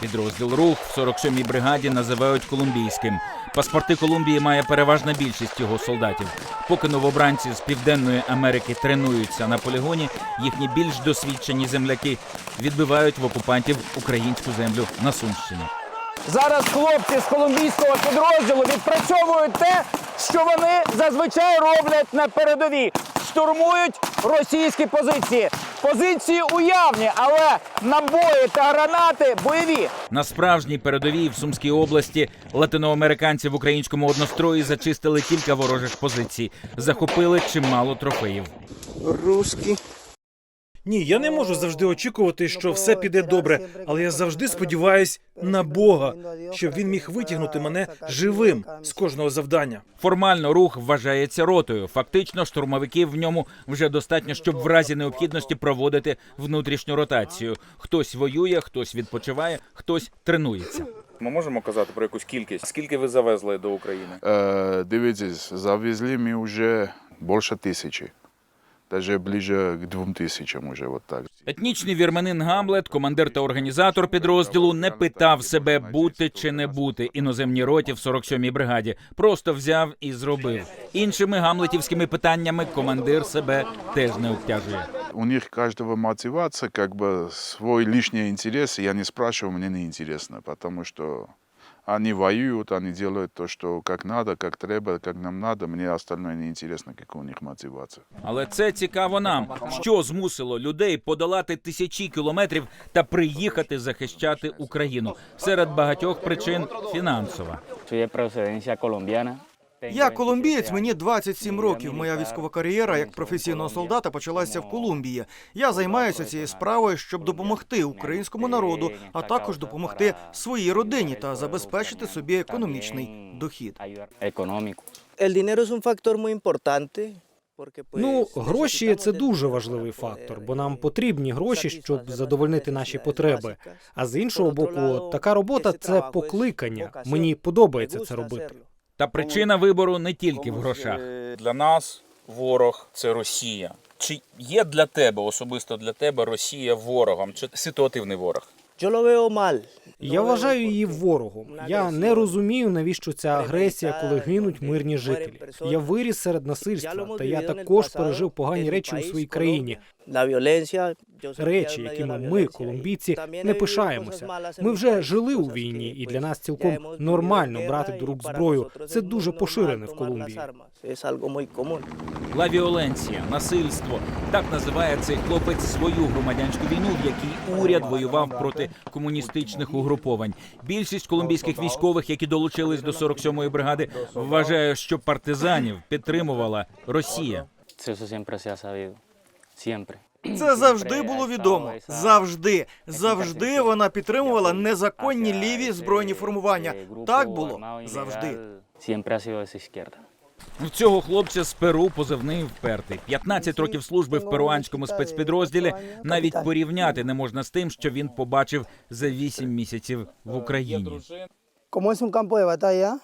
Підрозділ рух в 47-й бригаді називають колумбійським. Паспорти Колумбії має переважна більшість його солдатів. Поки новобранці з південної Америки тренуються на полігоні, їхні більш досвідчені земляки відбивають в окупантів українську землю на Сумщині. Зараз хлопці з колумбійського підрозділу відпрацьовують те, що вони зазвичай роблять на передовій. Штурмують російські позиції. Позиції уявні, але набої та гранати бойові. На справжній передовій в Сумській області латиноамериканці в українському однострої зачистили кілька ворожих позицій, захопили чимало трофеїв. русский. Ні, я не можу завжди очікувати, що все піде добре, але я завжди сподіваюсь на Бога, щоб він міг витягнути мене живим з кожного завдання. Формально рух вважається ротою. Фактично, штурмовиків в ньому вже достатньо, щоб в разі необхідності проводити внутрішню ротацію. Хтось воює, хтось відпочиває, хтось тренується. Ми можемо казати про якусь кількість. Скільки ви завезли до України? Е, Дивіться, завезли ми вже більше тисячі. Даже ближе к двом тисячам уже вот так. Етнічний вірменин Гамлет, командир та організатор підрозділу, не питав себе бути чи не бути іноземній роті в 47-й бригаді. Просто взяв і зробив. Іншими гамлетівськими питаннями командир себе теж не обтяжує. У них каждого мотивация, как бы свой лишний интерес, я не спрашиваю, мне не интересно, потому что они воюют, они делают то, что как надо, как треба, как нам надо, Мені остальное не інтересно, яка у них мотивація. Але це цікаво нам. Що змусило людей подолати тисячі кілометрів та приїхати захищати Україну? Серед багатьох причин фінансова. Soy є colombiana. Я колумбієць, мені 27 років. Моя військова кар'єра як професійного солдата почалася в Колумбії. Я займаюся цією справою, щоб допомогти українському народу, а також допомогти своїй родині та забезпечити собі економічний дохід. Ну, гроші це дуже важливий фактор, бо eh, нам потрібні гроші, щоб задовольнити наші потреби. А з іншого боку, така робота це покликання. Мені подобається це робити. Та причина вибору не тільки в грошах. Для нас ворог це Росія. Чи є для тебе особисто для тебе Росія ворогом? Чи ситуативний ворог? Я вважаю її ворогом. Я не розумію, навіщо ця агресія, коли гинуть мирні жителі. Я виріс серед насильства, та я також пережив погані речі у своїй країні. Речі, якими ми, колумбійці, не пишаємося. Ми вже жили у війні, і для нас цілком нормально брати до рук зброю. Це дуже поширене в Колумбії. armas. Es algo muy común. Ла Віоленція, насильство. Так називає цей хлопець свою громадянську війну, в якій уряд воював проти комуністичних угруповань. Більшість колумбійських військових, які долучились до 47-ї бригади, вважає, що партизанів підтримувала Росія. Eso Siempre. Це завжди було відомо. Завжди, завжди вона підтримувала незаконні ліві збройні формування. Так було завжди. В цього хлопця з Перу позивний впертий. 15 років служби в перуанському спецпідрозділі навіть порівняти не можна з тим, що він побачив за 8 місяців в Україні. Como es un campo de batalla,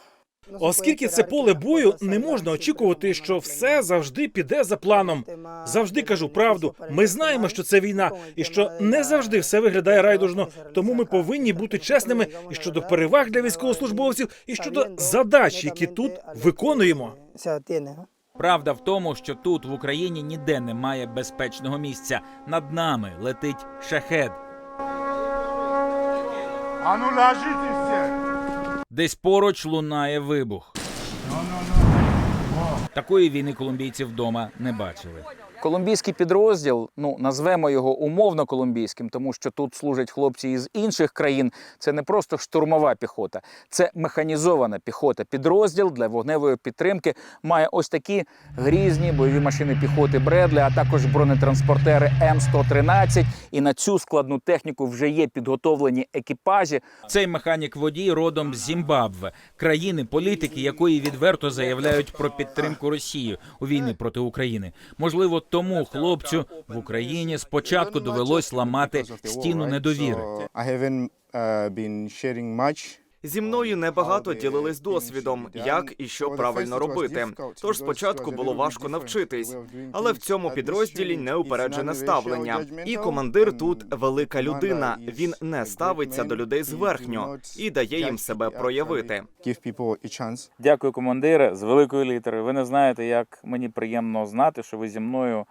Оскільки це поле бою, не можна очікувати, що все завжди піде за планом. Завжди кажу правду. Ми знаємо, що це війна, і що не завжди все виглядає райдужно. Тому ми повинні бути чесними і щодо переваг для військовослужбовців, і щодо задач, які тут виконуємо. Правда в тому, що тут в Україні ніде немає безпечного місця. Над нами летить шахед. Десь поруч лунає вибух. Такої війни колумбійці вдома не бачили. Колумбійський підрозділ, ну назвемо його умовно колумбійським, тому що тут служать хлопці із інших країн. Це не просто штурмова піхота, це механізована піхота. Підрозділ для вогневої підтримки має ось такі грізні бойові машини піхоти Бредлі, а також бронетранспортери М113. І на цю складну техніку вже є підготовлені екіпажі. Цей механік водій родом з Зімбабве, країни, політики якої відверто заявляють про підтримку Росії у війни проти України. Можливо, тому хлопцю в Україні спочатку довелось ламати стіну недовіри. Зі мною небагато ділились досвідом, як і що правильно робити. Тож спочатку було важко навчитись, але в цьому підрозділі неупереджене ставлення. І командир тут велика людина. Він не ставиться до людей зверхньо і дає їм себе проявити. Дякую, командире, з великої літери. Ви не знаєте, як мені приємно знати, що ви зі мною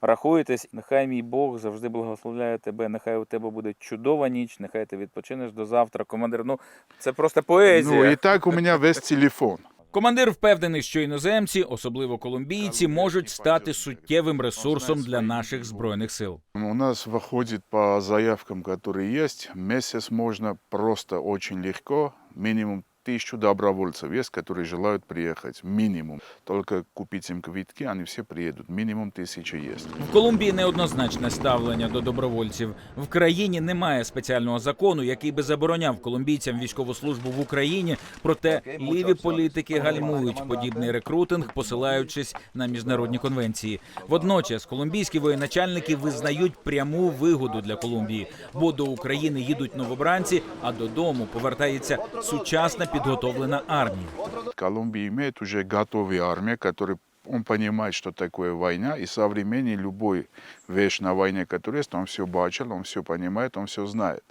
рахуєтесь. Нехай мій Бог завжди благословляє тебе. Нехай у тебе буде чудова ніч. Нехай ти відпочинеш до завтра. Командир, ну це просто поезія. Ну и так у меня весь телефон. Командир впевнений, що іноземці, особливо колумбійці, можуть стати суттєвим ресурсом для наших збройних сил. У нас выходит по заявкам, которые есть, месяц можно просто очень легко, минимум тысячу добровольцев есть, которые желают приехать, минимум. Только купить им квитки, они все приедут, минимум тысяча есть. В Колумбії неоднозначне ставлення до добровольців. В країні немає спеціального закону, який би забороняв колумбійцям військову службу в Україні. Проте ліві політики гальмують подібний рекрутинг, посилаючись на міжнародні конвенції. Водночас колумбійські воєначальники визнають пряму вигоду для Колумбії, бо до України їдуть новобранці, а додому повертається сучасна підготовлена армія. Колумбия имеет уже готовую армию, который он понимает, что такое война, и современный любой вещь на войне, который есть, он все бачил, он все понимает, он все знает.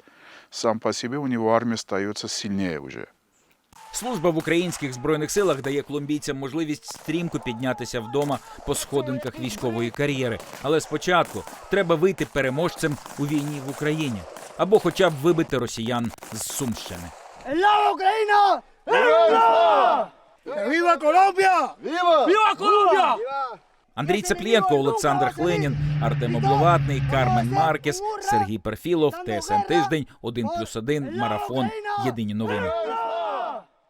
Сам по себе у него армия остается сильнее уже. Служба в українських збройних силах дає колумбійцям можливість стрімко піднятися вдома по сходинках військової кар'єри. Але спочатку треба вийти переможцем у війні в Україні або, хоча б вибити росіян з Сумщини. Андрій Цеплієнко, Олександр Хленін, Артем Обловатний, Кармен Маркес, Сергій Перфілов, ТСН Тиждень, 1+,1, Марафон. Єдині новини.